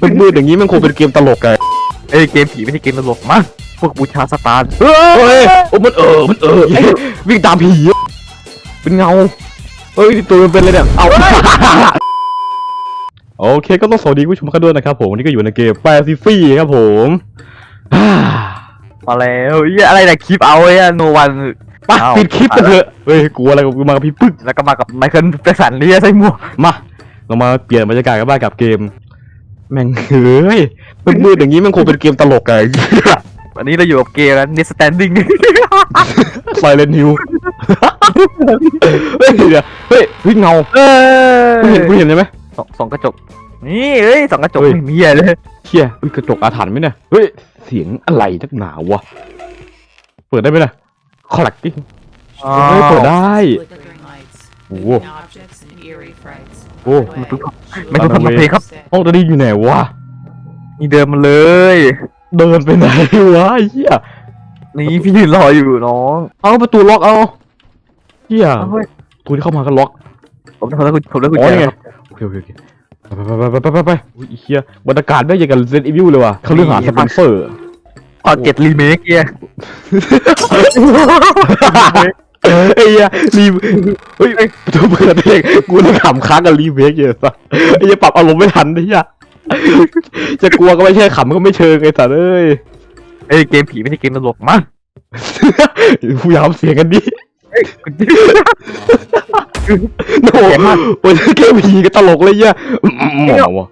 มืดๆอย่างนี้มันคงเป็นเกมตลกไงเอ้ยเกมผีไม่ใช่เกมตลกมั้งพวกบูชาสตาร์เฮ้ยโอ้มันเออ มันเออ วิ่งตามผีอะเป็นเงา เฮ้ยตัวมันเป็นอะไรเนี่ย เอา โอเคก็ต้องสวัสดีคุณผู้ชมกันด้วยนะครับผมวันนี้ก็อยู่ในเกมแปซิฟี่ครับผมอ่ามาแล้วเหี้ยอะไรนะคลิปเอาไอ้โนวันไปปิดคลิปกันเถอะเฮ้ยกลัวอะไรกูมากับพี่ปึ๊ก แล้วก็มากับไมเคิลเจสันเรียใส่หมวกมา เรามาเปลี่ยนบรรยากาศกันบ้างกับเกม แม่งเฮ้ยมืดๆอย่างนี้มันคงเป็นเกมตลกไงวันนี้เราอยู่กับเกมนี้สแตนดิ้งไซเลนฮิวเฮ้ยเดี๋ยวเฮ้ยเฮ้ยเงาเอกูเห็นกูเห็นใช่ไหมสองสองกระจก นี่เอ้ยสองกระจกเฮ้ยไม่มีอะไรเลยเชี่ยเฮ้ยกระจกอาถรรพ์ไหมเนี่ยเฮ้ยเสียงอะไรนักหนาวะเปิดได้ไหมล่ะคลักดิอ๋อเฮ้ยเปิดได้ Flickering lights, Whoa. moving objects, and eerie frights. Whoa. By the way, ไม่ต้องทำเพลงครับห้องตอนนี้อยู่ไหนวะนี่เดินมาเลย เดินไปไหนวะไอ้เฮียนี่พี่ยืนรออยู่น้อง เอาประตูล็อกเอาเฮียเฮ้ยประตูที่เข้ามาก็ล็อกผมผมได้คุณผมได้คุณอ๋อแจนี่ไงครับโอเคโอเคโอเคไปไปไปไปไปไปอุ้ยไอ้เฮียบรรยากาศไม่อย่างกับเซนอีวิวเลยว่ะเขาเรื่องหาสปอนเซอร์ตอนเจ็ดรีเมคเนี่ย ไอ้เหี้ยรีบเฮ้ยตัวเปิดเองกูต้องขำค้างกับรีเมคเยอะสัสไอ้เหี้ยปรับอารมณ์ไม่ทันไอ้เหี้ยจะกลัวก็ไม่ใช่ขำก็ไม่เชิงไอ้สัสเอ้ยเอ้ยเกมผีไม่ใช่เกมตลกมั้งผู้ยามเสียงกันดิคุณโน้เสียงมากโอ้ยเกมผีก็ตลกเลยเหี้ยหมอวะ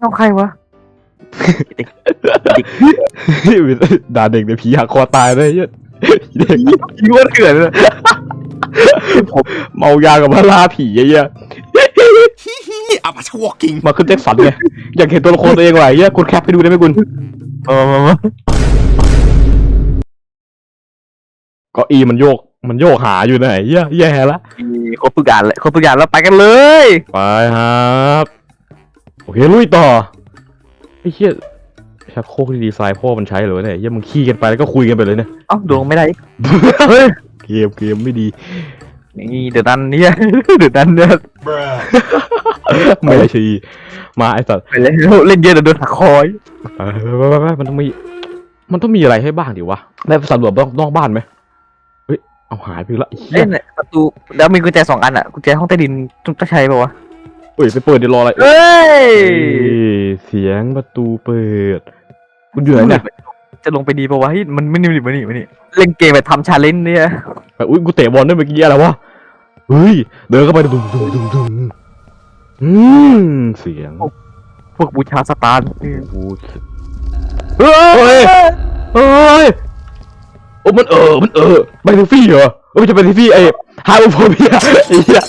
น้องใครวะด่าเด็กในผีหักคอตายเลยเหี้ยเด็ก ยิงว่าเถื่อนเลยเมายากับมาล่าผีไอ้เหี้ย I'm a walking. มาขึ้นแจ็คสันไงอยากเห็นตัวละครตัวเองว่ะไอ้เหี้ยคุณแคปให้ดูได้ไหมคุณเออมามาเก็อีมันโยกมันโยกหาอยู่ไหนเหี้ยแย่ละมีครบทุกอย่างเลยครบทุกอย่างแล้วไปกันเลยไปครับโอเคลุยต่อไอ้เหี้ย ชักโครกที่ดีไซน์พ่อมันใช้เหรอวะเนี่ยเหี้ยมึงขี้กันไปแล้วก็คุยกันไปเลยเนี่ยเอ้าดวงไม่ได้เฮ้ยเกมเกมไม่ดีนี่เดี๋ยวนั้นเนี่ยเดี๋ยวนั้นเนี่ย Bruh. ไม่ใช่มาไอ้สัตว์ไปเลยเล่นเยอะเดี๋ยวโดนหักคอยไปไปไปไปมันต้องมี มันต้องมีอะไรให้บ้างดิวะได้สำรวจนอกนอกบ้านไหมเฮ้ยเอาหายไปละไอ้เหี้เล่ยนเนี่ยประตูแล้วมีกุญแจสองอันอะกุญแจห้องใต้ดินต้องใช้ป่าวะเฮ้ยไปเปิดเดี๋ยวรออะไรเฮ้ยเฮ้ยเสียงประตูเปิด คุณอยู่ไหนเนี่ยจะลงไปดีป่าวะเฮ้ยมันไม่นี่มันนี่มันนี่เล่นเกมแบบทำชาเลนจ์เนี่ยไปอุ้ยกูเตะบอลด้วยเมื่อกี้อะไรวะเฮ้ยเดินเข้าไปดุมดุมดุมดุมอืมเสียงพวกบูชาสตาร์พูดเฮ้ยเฮ้ยโอ้มันเออมันเออไปทิฟี่เหรอเออไม่ใช่ไปทิฟี่ไอ้ฮาร์โฟเบียไอ้เหี้ย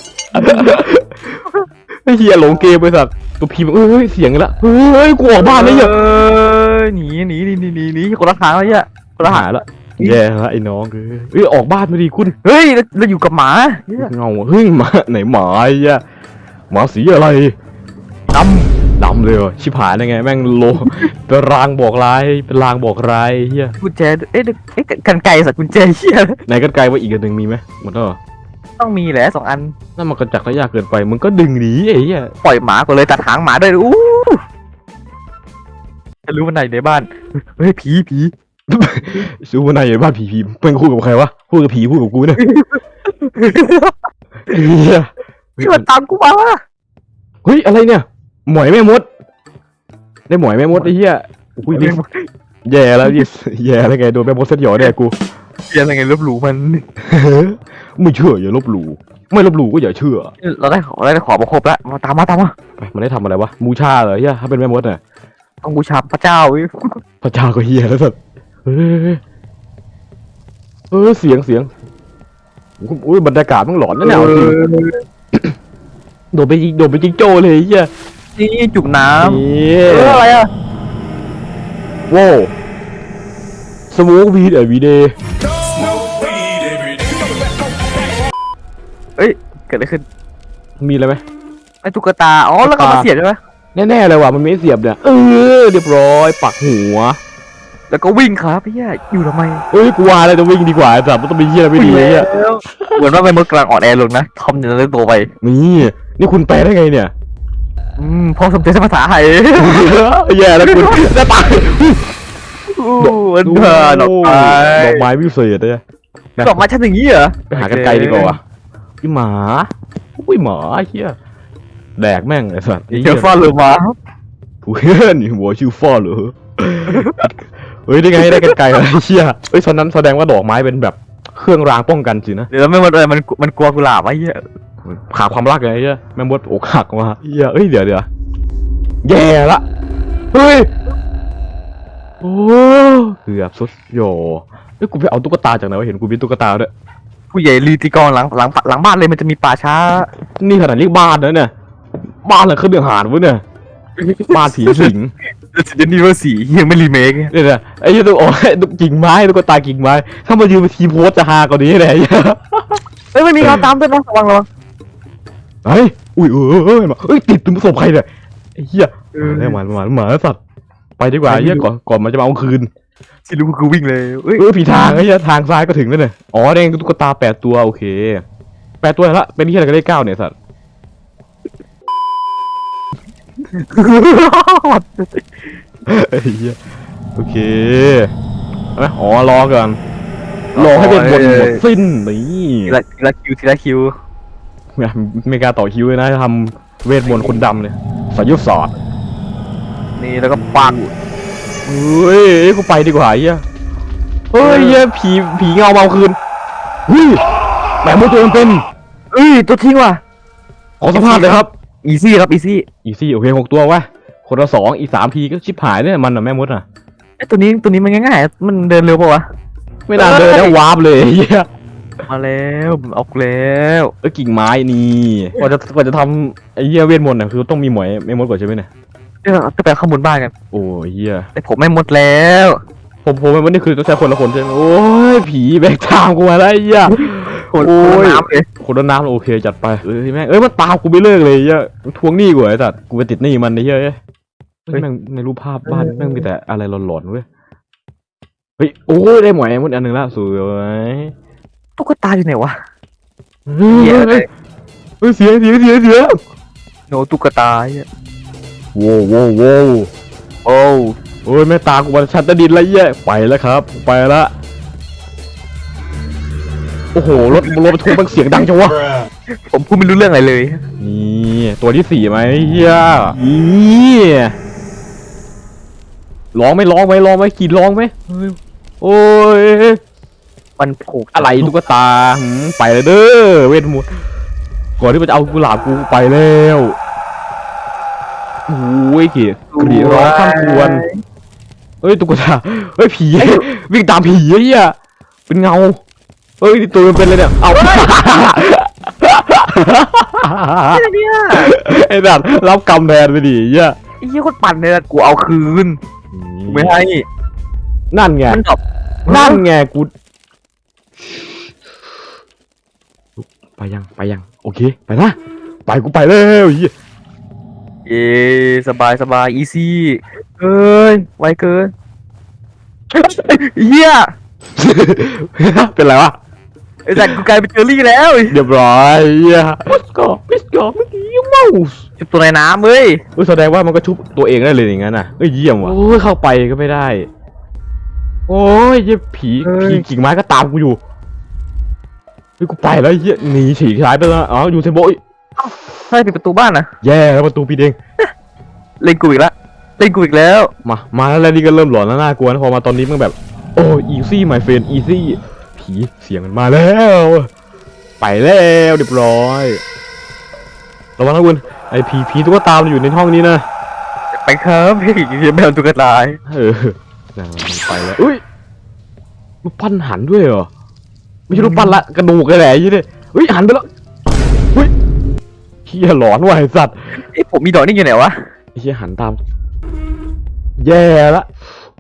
ไอ้เหี้ยหลงเกมไปสัตว์ตัวพีมันเอ้ยเสียงอีกแล้วเฮ้ยกูออกบ้านได้ยังเอ อหนีหนีหนีหนีหนีหนีคนละทางแล้วเนี่ยคนละทางหายละแย่ละไอ้น้องเอ้ยเอ้ยออกบ้านมาดิคุณเฮ้ยเราเราอยู่กับหมาเนี่ยเงาเฮ้ยหมาไหนหมาไอ้เหี้ยหมาสีอะไรดำดำเลยเหรอชิบหายได้ไง แม่งโล เป็นรางบอกร้ายเป็นรางบอกร้ายเฮียกุญแจเอ๊ะเอ๊ะกันไกลสัตว์กุญแจเชี่ยไหนกันไกลว่าอีกอันหนึ่งมีไหมหมดแล้วเหรอต้องมีแหละสองอันนั่นมันกระจักระยะเกินไปมึงก็ดึงหนีไอ้เหี้ยปล่อยหมาก่อนเลยตัดหางหมาด้วยอู้ จะรู้วันไหนในบ้าน เฮ้ยผีผีซูวันไหนอยู่บ้านผีผีเป็นคู่กับใครวะคู่กับผีคู่กับกูเนี่ยไอ้เหี้ยช่วยตามกูมาเฮ้ยอะไรเนี่ย หมอยแม่มด ได้หมอยแม่มดไอ้เหี้ยอุ้ยนี่แย่แล้วดิแย่แล้วไงโดนแม่มดเส้นหยอแน่กูเรียนยังไงลบหลู่มัน ไม่เชื่ออย่าลบหลู่ไม่ลบหลู่ก็อย่าเชื่อ เราได้ของเราได้ของมาครบแล้วมาตามมาตามมาไปมันได้ทำอะไรวะบูชาเหรอเฮียถ้าเป็นแม่มดน่ะ ต้องบูชาพระเจ้าเว้ยพระเจ้าก็เฮียแล้วสัสเฮ้ยเออเสียงเสียงอุ้ยบรรยากาศมันหลอนนะเนี่ยเอาจริงโดดไปยิงโดดไปยิงโจเลยเฮียนี่จุ่มน้ำนี่เอออะไรอะโว้สมูทวีดเอวีเดย์ Smoke weed every day. เกิดอะไรขึ้นมีอะไรไหมไอ้ตุ๊กตาอ๋อแล้วก็มาเสียบใช่ไหม แน่ๆเลยว่ะมันไม่เสียบเนี่ยเออเรียบร้อยปักหัวแล้วก็วิ่งครับพี่อยู่ทำไมเอ้ยกูว่าแล้วจะวิ่งดีกว่าแต่มันต้องเป็นเฮียอะไรไม่ดีเลยเนี่ยเหมือนว่าเป็นมือกลางอ่อนแอลงนะทอมจะเล่นตัวไปนี่นี่คุณแปลได้ไงเนี่ยอืมพอสมเด็จภาษาไทยแย่แล้วคุณหน้าตายอู้มันเถิดดอกไม้ดอกไม้พิเศษเลยดอกไม้ชั้นอย่างนี้เหรอไปหากันไกลดีกว่าวะพี่หมาอุ้ยหมาไอ้เหี้ย แดกแม่งไอ้สัตว์ไอ้เจเหี้อยฟอนหรือมาเพื่อนนี่หัวชื่อฟอเหรอเฮ้ยได้ไงได้กันไกลอะไรเชี่ยเฮ้ยตอนนั้นแสดงว่าดอกไม้เป็นแบบเครื่องรางป้องกันสินะเดี๋ยวไม่มันอะไรมันมันกลัวกุหลาบไอ้เหี้ยขาความรักไงเหี้ยแม่มดอกหักมาเหี้ยเอ้ยเดี๋ยวเดี๋ยวแย่ละเฮ้ยโอ้เกือบสุดโยเอ้ยกูไปเอาตุ๊กตาจากไหนวะเห็นกูมีตุ๊กตาด้วยผู้ใหญ่ลีตีกลองหลังหลังหลังบ้านเลยมันจะมีป่าช้านี่ขนาดเรียกบ้านนะเนี่ย บ้านอะไรเครื่องเดือดหานวะเนี่ยบ้านผีสิงเดนนี่เวอร์สี่ยังไม่รีเมคเนี่ยนะไอ้ยี่ตุ๊กโอ้ยตุ๊กกิ่งไม้ตุ๊กตากิ่งไม้ ถ้ามายืนเป็นทีมโพสจะฮากว่านี้เลยไอ้เหี้ยเฮ้ยไม่มีเงาตามด้วยนะระวังระวังเฮ้ยอุ้ยเออเออเออเอ้ยติดตุ้มศพใครเนี่ยไอ้เหี้ยมาแล้วมามามาแล้วสัตว์ไปดีกว่าไอ้เหี้ยก่อนก่อนมันจะมาเอาคืนที่รู้คือวิ่งเลยเฮ้ยเออผีทางไอ้เหี้ยทางซ้ายก็ถึงแล้วเนี่ยอ๋อแดงตุ๊กตาแปดตัวโอเคแปดตัวละเป็นที่อะไรก็ได้เก้าเนี่ยสัตว์ ไอ้เหี้ยโอเคเอาไหมอ๋อรอก่อนรอให้เป็นบทหมดสิ้นนี่ทีละทีละคิวทีละคิวไม่ไม่กล้าต่อคิวเลยนะทำเวทมนต์คนดำเนี่ยสายยุทธศาสตร์นี่แล้วก็ปังเฮ้ยเอ้ยกูไปดีกว่าไอ้เหี้ยเฮ้ยเหี้ยผีผีเงาเมาคืนเฮ้ยแหมมือตัวมันเป็นเอ้ยตัวทิ้งว่ะขอสัมภาษณ์เลยครับ อีซี่ครับอีซี่อีซี่โอเคหกตัววะคนละสองอีกสามทีก็ชิบหายเนี่ยมันอะแม่มดอะไอ้ตัวนี้ตัวนี้มันง่ายๆมันเดินเร็วปะวะไม่น่าเดินแล้ววาร์ปเลยไอ้เหี้ยมาแล้วมันออกแล้วเอ้ยกิ่งไม้นี่กว่าจะกว่าจะทำไอ้เหี้ยเวทมนต์อะคือต้องมีหมวยแม่มดก่อนใช่ไหมเนี่ยเดี๋ยวจะไปข้างบนบ้านกันโอ้ยเหี้ยแต่ผมไม่หมดแล้วผมผมแม่มดนี่คือต้องใช้คนละคนใช่ไหมโอ้ยผีแบกตามกูมาแล้วไอ้เหี้ยโอ้โอ้ยน้ำเลยคนละน้ำโอเคจัดไปเอ้ยแม่งเอ้ยมันตามกูไม่เลิกเลยไอ้เหี้ยทวงหนี้กูไอ้สัตว์กูไปติดหนี้มันไอ้เหี้ยเอ้ยเฮ้ยแม่งในรูปภาพบ้านแม่งมีแต่อะไรหลอนๆเว้ยเฮ้ยโอ้ยได้หมวยมดอันหนึ่งละสวยตุ๊กตาอยู่ไหนวะเฮ้ยเหี้ยเฮ้ยเฮ้ยเสียงเสียงเสียงเสียงโนตุ๊กตาเหี้ยโว้วโว้วโว้วโอ้โอ้ยแม่ตากูมันชัดตะดินแล้วเหี้ยไปแล้วครับ ไปละ โอ้โหรถรถบรรทุกมันเสียงดังจังวะผมพูดไม่รู้เรื่องอะไรเลย นี่ตัวที่สี่ไหมเฮียนี่ร้องไหม่ร้องไหมร้องไหมกรีดร้องไหมเฮ้ยโอ้ยมันผูกอะไรตุ๊กตาหืมไปเลยเด้อเวทมนต์ก่อนที่มันจะเอากุหลาบกูไปแล้วโอ้ยเกียกรีดร้องข้ามควรเฮ้ยตุ๊กตาเฮ้ยผีวิ่งตามผีไอ้เหี้ยเป็นเงา เฮ้ยตัวมันเป็นเลยเนี่ย เอาเนี่ยไอ้ดัดรับกรรมแทนไปดิเหี้ยไอ้เหี้ยคนปั่นเนี่ยกูเอาคืนกูไม่ให้นั่นไง มันดรอปนั่นไงกู ไปยังไปยัง โอเค ไปนะ ไปกูไปแล้วเหี้ยเอ้สบายสบายอีซี่เอ้ยไวเกินเฮียเป็นไรวะ ไอ้สัตว์กูกลายเป็นเจอรี่แล้วเรียบร้อยเหี้ยมิสกอมิสกอเมื่อกี้เมาส์จุดตัวในน้ำเว้ยเอ้ยแสดงว่ามันก็ชุบตัวเองได้เลยอย่างนั้นน่ะเอ้ยเยี่ยมว่ะโอ้ยเข้าไปก็ไม่ได้ โอ้ยเหี้ยผีผีกิ่งไม้ก็ตามกูอยู่เฮ้ยกูไปแล้วเหี้ยหนีฉีกซ้ายไปแล้วอ๋ออยู่เทมโบอีกใช่ปิดประตูบ้านนะแย่แล้วประตูปิดเองเล่นกูอีกแล้วเล่นกูอีกแล้วมามาแล้วแล้วนี่ก็เริ่มหลอนแล้วน่ากลัวนะพอมาตอนนี้มันแบบโอ้อีซี่ my friend easy ผีเสียงมันมาแล้ว ไปแล้วเรียบร้อยระวังนะคุณไอผีผีตุ๊กตามันอยู่ในห้องนี้นะไปครับพี่แมวตุ๊กตาเออนั่นมันไปแล้วอุ้ยรูปปั้นหันด้วยเหรอไม่ใช่รูปปั้นละกระดูกอะไรยี่เนี่ยอุ้ยหันไปแล้วอุ้ยเฮียหลอนว่ะไอสัตว์ไอผมมีดอกนี่อยู่ไหนวะไอ้เฮียหันตาม แย่ละ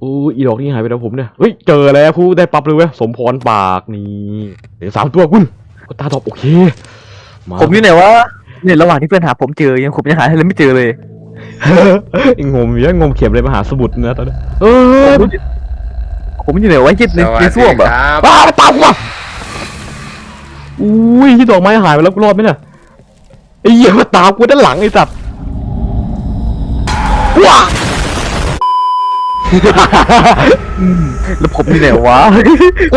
อู้ยอีดอกนี่หายไปแล้วผมเนี่ยเฮ้ยเจอแล้วผู้ได้ปรับเลยเว้ยสมพรปากนี่เดี๋ยวสามตัวคุณก็ตาตอบโอเคมาผมอยู่ไหนวะเนี่ยระหว่างที่เพื่อนหาผมเจอยังผมยังหาอะไรไม่เจอเลยไอ้งมเยอะงมเข็มเลยมหาสมุทรนะตอนนี้เออผมผมอยู่ไหนวะยึดในในส้วมเหรอว้าวตามว่ะอุ้ยที่ดอกไม้หายไปแล้วกูรอดไหมเนี่ยไอ้เหี้ยมาตามกูด้านหลังไอ้สัตว์ว้า แล้วผมที่ไหนวะ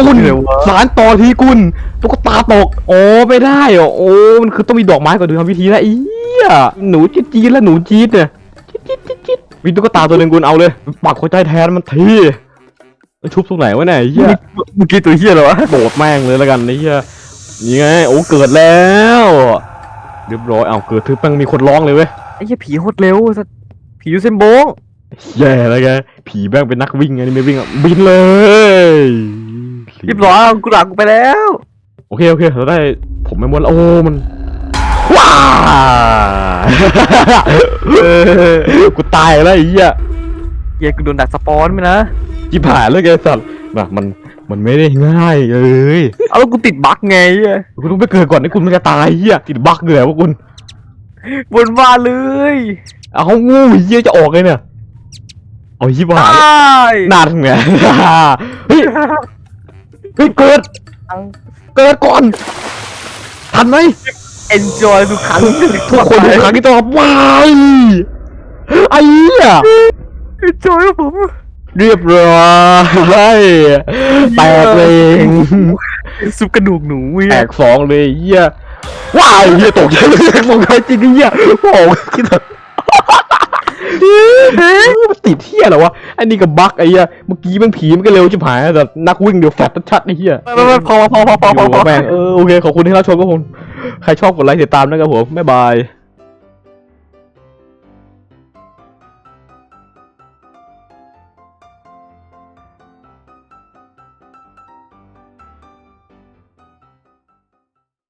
กุนเดี๋ยววะสารต่อทีกุนตุ๊กตาตก โอ้ไม่ได้เหรอโอ้มันคือต้องมีดอกไม้ก่อนถึงทำพิธีนะอียหนูจี๊ดจี๊ดแล้วหนูจี๊ดเนี่ยจี๊ดจี๊ดจี๊ดจี๊ดมีตุ๊กตาตัวหนึ่งกุนเอาเลยปักหัวใจแทนมันทีมันชุบตรงไหนวะเนี่ยไอ้เหี้ยเมื่อกี้ตัวเฮียเหรอวะโดดแม่งเลยแล้วกันไอ้เหี้ยนี่ไงโอ้เกิดแล้วเรียบร้อยเอาเกิดถึงแม่งมีคนร้องเลยเว้ยไอ้เหี้ยผีโคตรเร็วสัสผียูเซนโบง แย่แล้วแกผีแม่งเป็นนักวิ่งไงนี่ไม่วิ่งอะบินเลยเรียบร้อยเอากูหลักกูไปแล้ว โอเคโอเคเราได้ผมไม่หมดแล้วโอ้มันว้ากูตายแล้วไอ้เหี้ยเฮียกูโดนดักสปอนไปนะจิบหายแล้วแกสัตว์นะมันมันไม่ได้ง่ายเลยเอาแล้วกูติดบั๊กไงเหี้ยคุณต้องไปเกิดก่อนให้คุณมันจะตายเหี้ยติดบั๊กเลยว่าคุณบนบ้านเลย เอางูเหี้ยจะออกเลยเนี่ย เอายิบหายตายนานไงเฮ้ยเฮ้ยเกิด เกิดก่อน ทันไหมเอนจอยทุกครั้งทุกคนทุกครั้งที่ต้องรับว้ายไอ้เหี้ยเอนจอยผมเรียบร้อยแตกเลย ซุปกระดูกหนูเว้ยแตกสองเลยเหี้ยว้ายเหี้ยตกใจเลยตกใจจริงไอ้เหี้ยโอ้โหคิดแบบมัน ติดเที่ยเหรอวะอันนี้กับบั๊กไอ้เหี้ยเมื่อกี้มันผีมันก็เร็วชิบหายแต่นักวิ่งเดี๋ยวแฟดชัดๆไอ้เหี้ยไม่ไม่ไม่พอพอพอพอพอพอแม่งเออโอเคขอบคุณที่รับชมครับผมใครชอบกดไลค์ติดตามนะครับผมบ๊ายบาย